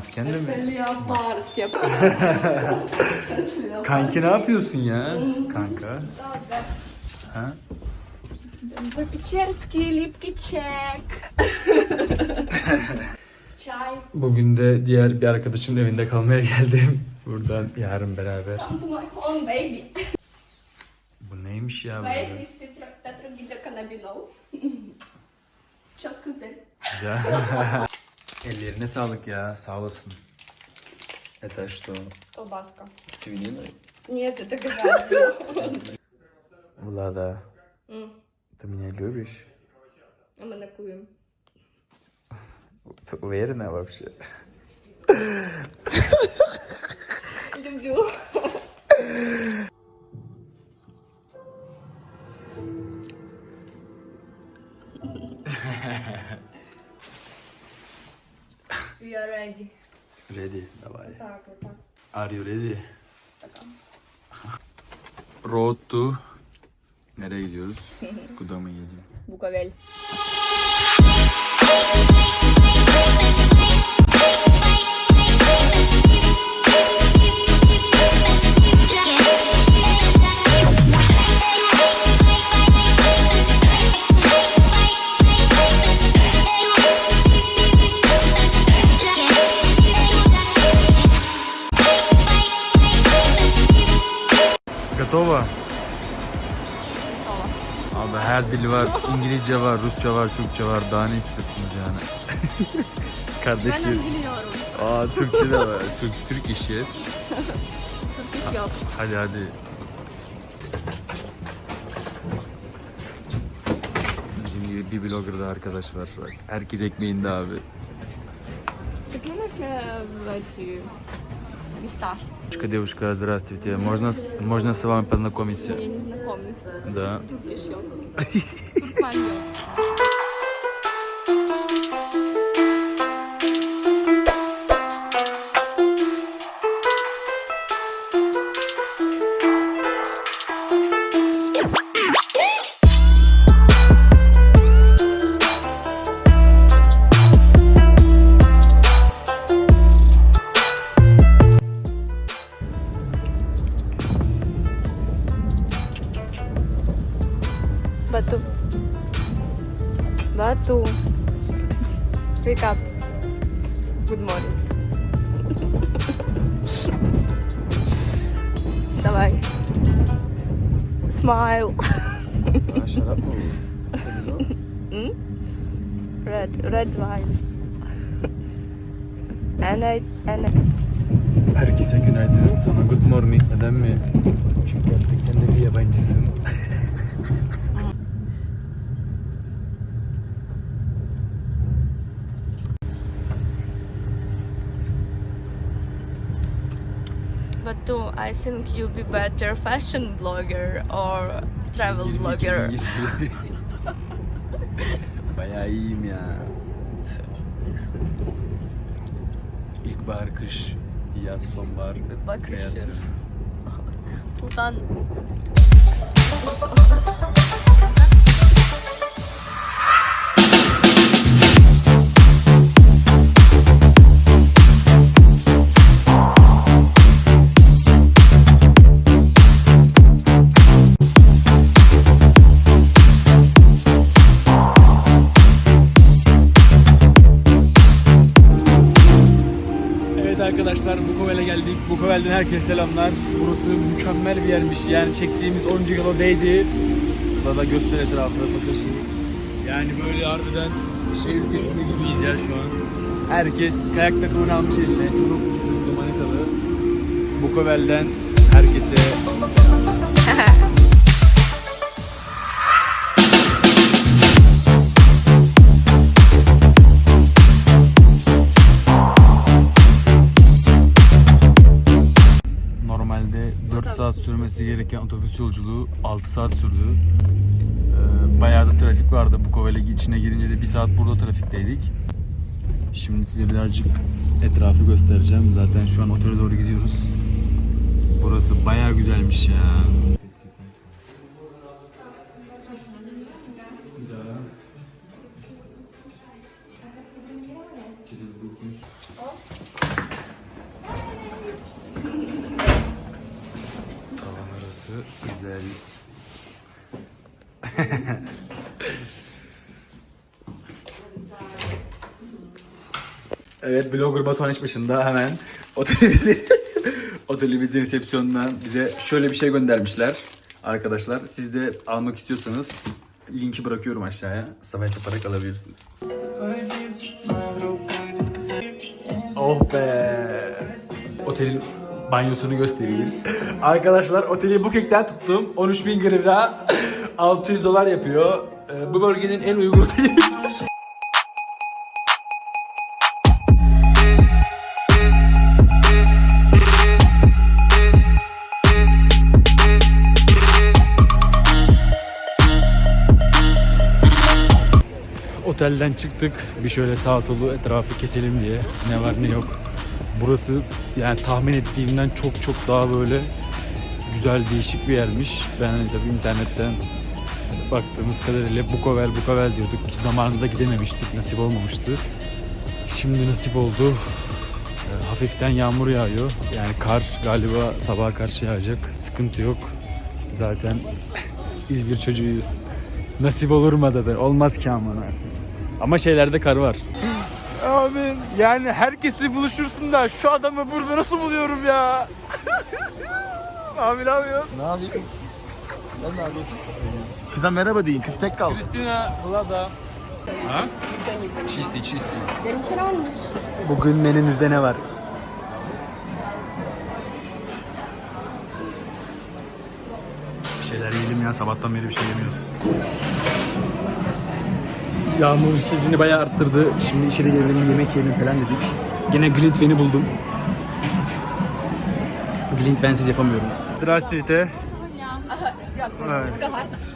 Masken, masken de Это mi? леопард. типа. Kanki ne yapıyorsun ya? Kanka. Ha? По-печерски липкий чек. Чай. Bugün de diğer bir arkadaşımın evinde kalmaya geldim. Buradan yarın beraber. Come to my home, baby. Bu neymiş ya Baby böyle? is tetragidrokanabinol. Çok güzel. Güzel. Ellerine sağlık ya. Sağ olasın. Это что? Колбаска. Свинина? Нет, это говядина. Влада, М, ты меня любишь? А мы накуем. Ты уверена вообще? Люблю. We are ready. Ready, давай. Так, вот так. Are you ready? Road to... Nereye gidiyoruz? Kudam'a gidiyorum. Буковель. Готова? Hayal dili var, İngilizce var, Rusça var, Türkçe var. Daha ne istiyorsunuz yani? Ben Kardeşim. biliyorum. Aa Türkçe de var. Türk, Türk işiyiz. Türk yok. Hadi hadi. Bizim gibi bir blogger da arkadaş var. Bak, Herkes ekmeğinde abi. Çıkmamış ne öğretiyor? Bir. Девушка, девушка, здравствуйте. Можно, с- можно с вами познакомиться? Я не знакомлюсь. Да. Туркмен yok. Şarap mı mm. mm? Red, red wine. And I, and I, Herkese günaydın. Sana good morning. Neden mi? Çünkü artık sen de bir yabancısın. Batu, I think you'll be better fashion blogger or travel blogger. Bayağı iyiyim ya. İlkbahar, kış, yaz, sonbahar, Bak kış beyaz Bukovel'e geldik. Bukovel'den herkese selamlar. Burası mükemmel bir yermiş. Yani çektiğimiz 10 kilo değdi. Burada da göster etrafına bakıyorsun. Yani böyle harbiden şey ülkesinde gibiyiz ya şu an. Herkes kayak takımını almış eline. Çoluk çocuklu manitalı. Bukovel'den herkese selam. sürmesi gereken otobüs yolculuğu 6 saat sürdü. Ee, bayağı da trafik vardı. Bukovele içine girince de 1 saat burada trafikteydik. Şimdi size birazcık etrafı göstereceğim. Zaten şu an otele doğru gidiyoruz. Burası bayağı güzelmiş ya. Evet blogger Batuhan iş başında hemen otelimizi otelimizin resepsiyonundan bize şöyle bir şey göndermişler. Arkadaşlar siz de almak istiyorsanız linki bırakıyorum aşağıya. Swipe yaparak alabilirsiniz. Oh be. Otelin banyosunu göstereyim. Arkadaşlar oteli Booking'den tuttum. 13 bin lira. 600 dolar yapıyor. Ee, Bu bölgenin en uygun oteli. Otelden çıktık. Bir şöyle sağ solu etrafı keselim diye. Ne var ne yok. Burası yani tahmin ettiğimden çok çok daha böyle güzel değişik bir yermiş. Ben hani tabii internetten baktığımız kadarıyla Bukovel Bukovel diyorduk. Zamanında gidememiştik. Nasip olmamıştı. Şimdi nasip oldu. Ee, Hafiften yağmur yağıyor. Yani kar galiba sabaha karşı yağacak. Sıkıntı yok. Zaten İzmir çocuğuyuz. Nasip olur mu da olmaz ki aman abi. Ama şeylerde kar var. Amin. Yani herkesi buluşursun da şu adamı burada nasıl buluyorum ya? abi ne yapıyorsun? Ne yapayım? Ben ne yapayım? Kıza merhaba deyin. Kız tek kaldı. Kristina, Vlada. Ha? Çisti, çisti. Bugün menünüzde ne var? Bir şeyler yiyelim ya sabahtan beri bir şey yemiyoruz. Yağmur şiddetini bayağı arttırdı. Şimdi içeri gelelim yemek yiyelim falan dedik. Gene Glintwen'i buldum. Glintwen'siz yapamıyorum. Здравствуйте. Evet.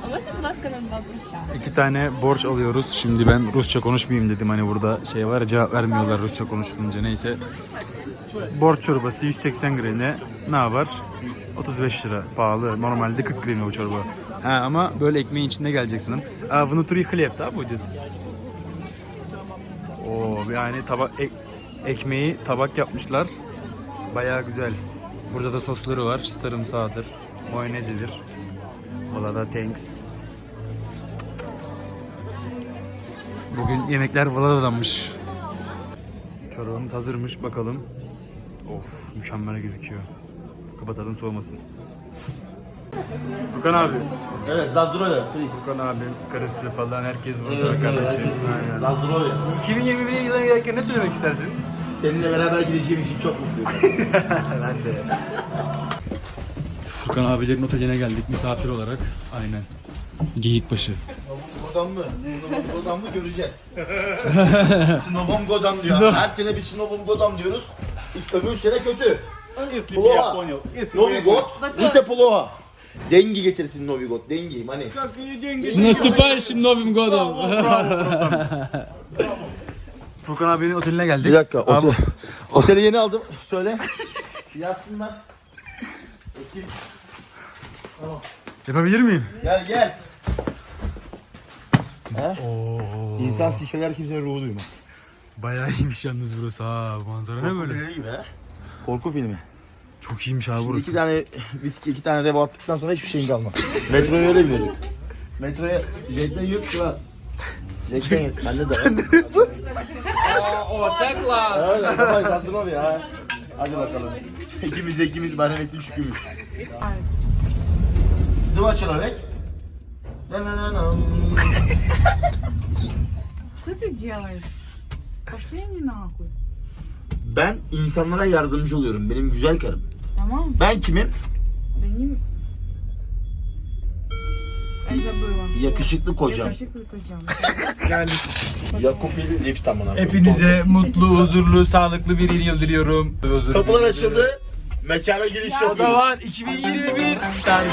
А можна, будь ласка, нам бабуся? İki tane borç alıyoruz. Şimdi ben Rusça konuşmayayım dedim. Hani burada şey var ya, cevap vermiyorlar Rusça konuşulunca neyse. Borç çorbası 180 grine. Ne var? 35 lira. Pahalı. Normalde 40 grine bu çorba. Ha, ama böyle ekmeğin içinde geleceksin. А, внутри хлеб, да, будет? Yani tabak ek- ekmeği tabak yapmışlar. Bayağı güzel. Burada da sosları var. Sarımsağıdır, mayonnezidir. Valla da thanks. Bugün yemekler Vlada'danmış. Çorbamız hazırmış bakalım. Of mükemmel gözüküyor. Kapatalım soğumasın. Furkan abi. Evet, Zazdroya. Please. Furkan abi, karısı falan herkes burada kardeşim. Aynen. Zazdroya. 2021 yılına giderken ne söylemek istersin? Seninle beraber gideceğim için çok mutluyum. ben de. Furkan abilerin oteline geldik misafir olarak. Aynen. Geyikbaşı. Godam mı? Snowbom Godam mı göreceğiz. Snowbom Godam diyor. Snow- Her sene bir Snowbom Godam diyoruz. İlk öbür sene kötü. Если бы Плохо. я понял. Если бы Novi я God, Lise Ploha. Dengi getirsin Novi God, dengi. Hani Какие деньги? С наступающим Новым годом! Furkan abinin oteline geldik. Bir dakika, Abi- otel, oteli yeni aldım. Söyle. Yazsınlar. Bakayım. Yapabilir miyim? Gel gel. Oo. İnsan sikseler kimsenin ruhu duymaz. Bayağı iyiymiş yalnız burası ha. Manzara ne böyle? Korku filmi. Korku filmi. Çok iyiymiş ha İki burası. tane viski, iki tane revo attıktan sonra hiçbir şeyin kalmaz. Metroya öyle biniyorduk. Metroya Jack'ten yurt klas. Jack'ten yurt. Bende de var. O, це клас! Evet, tamam Sandrov ya. Hadi bakalım. İkimiz de ikimiz merhametin çükümüz. Два человек. На-на-на-нам. Что ты делаешь? Пошли они нахуй. Ben insanlara yardımcı oluyorum. Benim güzel karım. Tamam. Ben kimim? Benim Yakışıklı kocam. Yakışıklı kocam. yani Yakup Yakup'in lift amına. Hepinize mutlu, huzurlu, sağlıklı bir yıl diliyorum. Huzurlu. Kapılar açıldı. Mekana giriş yapıyoruz. O zaman 2021 startı.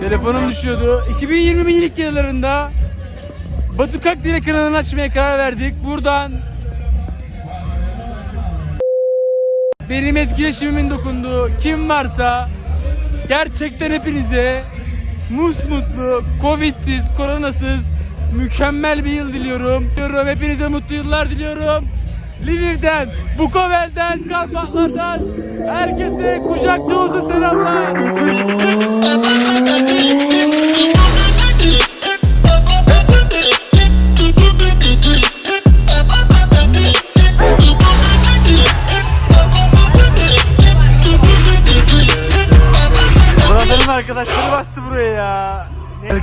Telefonum düşüyordu. 2020'nin ilk yıllarında Batu Kakdire kanalını açmaya karar verdik. Buradan benim etkileşimimin dokunduğu kim varsa gerçekten hepinize musmutlu, covidsiz, koronasız mükemmel bir yıl diliyorum. Diliyorum. Hepinize mutlu yıllar diliyorum. Lviv'den, Bukovel'den, Karpatlar'dan herkese kucak dolusu selamlar.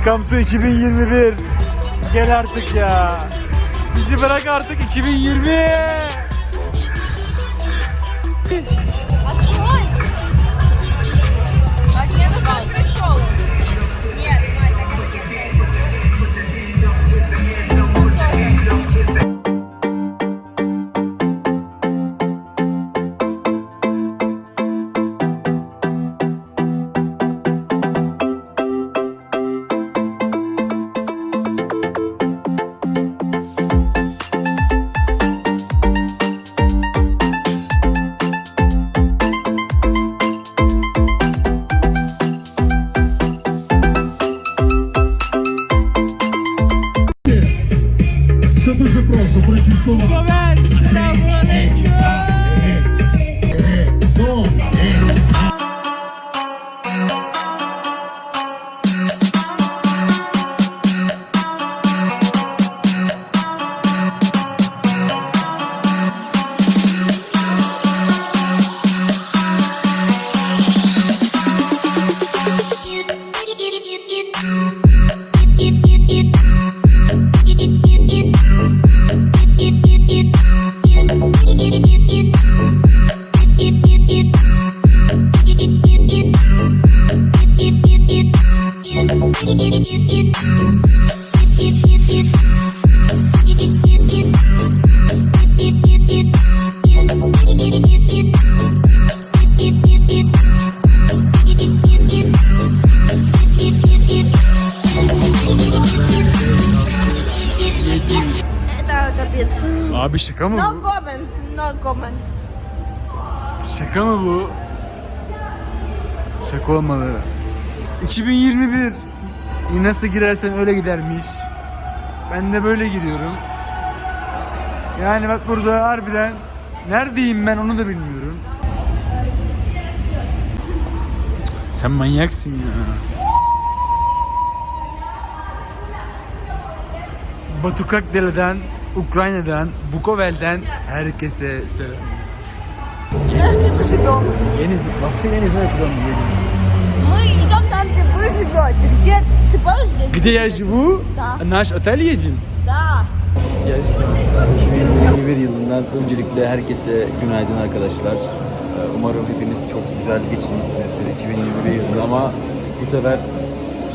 To 2021. Gel artık ya. Bizi bırak artık 2020. proszę, proszę słowa. Robert, Şaka mı bu? Şaka olmalı. 2021. Nasıl girersen öyle gidermiş. Ben de böyle giriyorum. Yani bak burada harbiden neredeyim ben onu da bilmiyorum. Sen manyaksın ya. Batukakdele'den, Ukrayna'dan, Bukovel'den herkese selam Знаешь, где мы живем? Я не знаю, вообще я не знаю, куда мы едем. Мы идем там, где вы живете. Где, ты помнишь здесь? Где я живу? Да. Наш отель едем? Да. 2021 yılından öncelikle herkese günaydın arkadaşlar. Ee, Umarım hepiniz çok güzel geçirmişsinizdir 2021 yılını ama bu sefer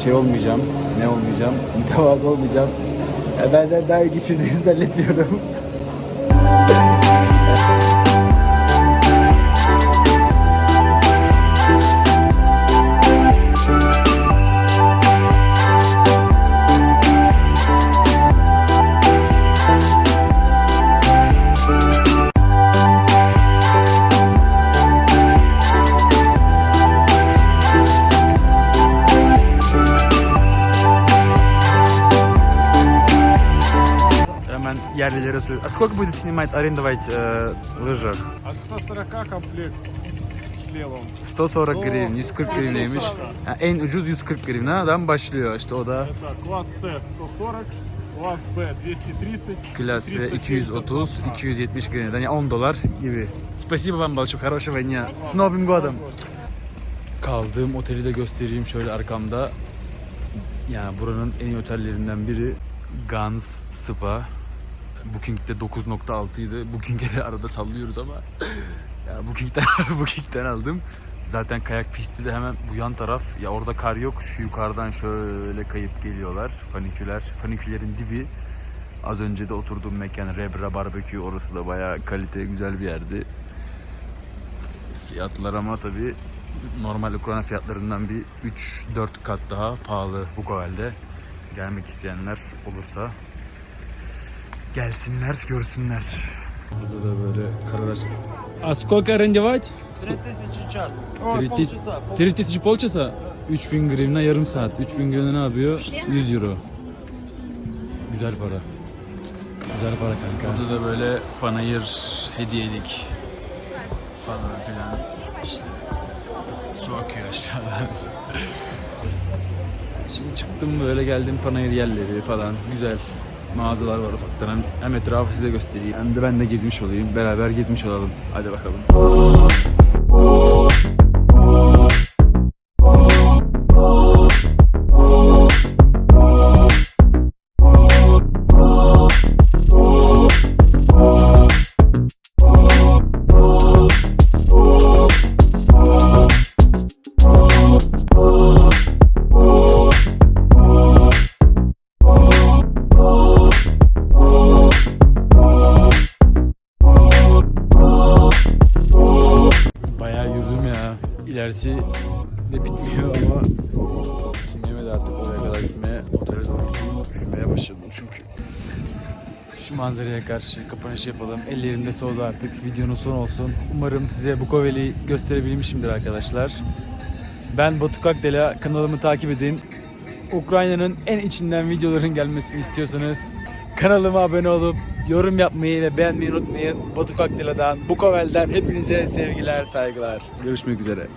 şey olmayacağım, ne olmayacağım, mütevazı olmayacağım. Ya benden daha iyi geçirdiğinizi zannetmiyorum. А сколько будет снимать, арендовать э, лыжи? От 140 комплект с шлемом. 140 гривен, 140 гривнeymiş. Ha, en ucuz 140 grivnadan başlıyor işte o da. Это класс С 140, класс Б 230. Klas ve 360 230, 270 grivnadan yani 10 dolar gibi. Спасибо вам большое, хорошего дня. С Новым годом. Kaldığım oteli de göstereyim şöyle arkamda. Yani buranın en iyi otellerinden biri Gans Spa. Booking'de 9.6 idi. Booking'e de arada sallıyoruz ama ya Booking'den, Booking'den aldım. Zaten kayak pisti de hemen bu yan taraf. Ya orada kar yok. Şu yukarıdan şöyle kayıp geliyorlar. Faniküler. Faniküllerin dibi. Az önce de oturduğum mekan Rebra Barbecue. Orası da bayağı kalite güzel bir yerdi. Fiyatlar ama tabii normal Ukrayna fiyatlarından bir 3-4 kat daha pahalı Bukovel'de. Gelmek isteyenler olursa gelsinler, görsünler. Burada da böyle karalar. А сколько арендовать? 3000 час. 3000 полчаса. 3000 grivna yarım saat. 3000 grivna ne yapıyor? 100 euro. Güzel para. Güzel para kanka. Burada da böyle panayır hediyelik falan filan. İşte su akıyor aşağıdan. Şimdi çıktım böyle geldim panayır yerleri falan güzel mağazalar var ufaktan. Hem, hem etrafı size göstereyim hem de ben de gezmiş olayım. Beraber gezmiş olalım. Hadi bakalım. İlerisi de bitmiyor ama Çingeme de artık oraya kadar gitmeye, otele doğru üşümeye başladım çünkü. Şu manzaraya karşı kapanış yapalım. Ellerim de soğudu artık. Videonun son olsun. Umarım size Bukoveli gösterebilmişimdir arkadaşlar. Ben Batu Kakdela. Kanalımı takip edin. Ukrayna'nın en içinden videoların gelmesini istiyorsanız kanalıma abone olup yorum yapmayı ve beğenmeyi unutmayın. Batu Kakdela'dan, Bukovel'den hepinize sevgiler, saygılar. Görüşmek üzere.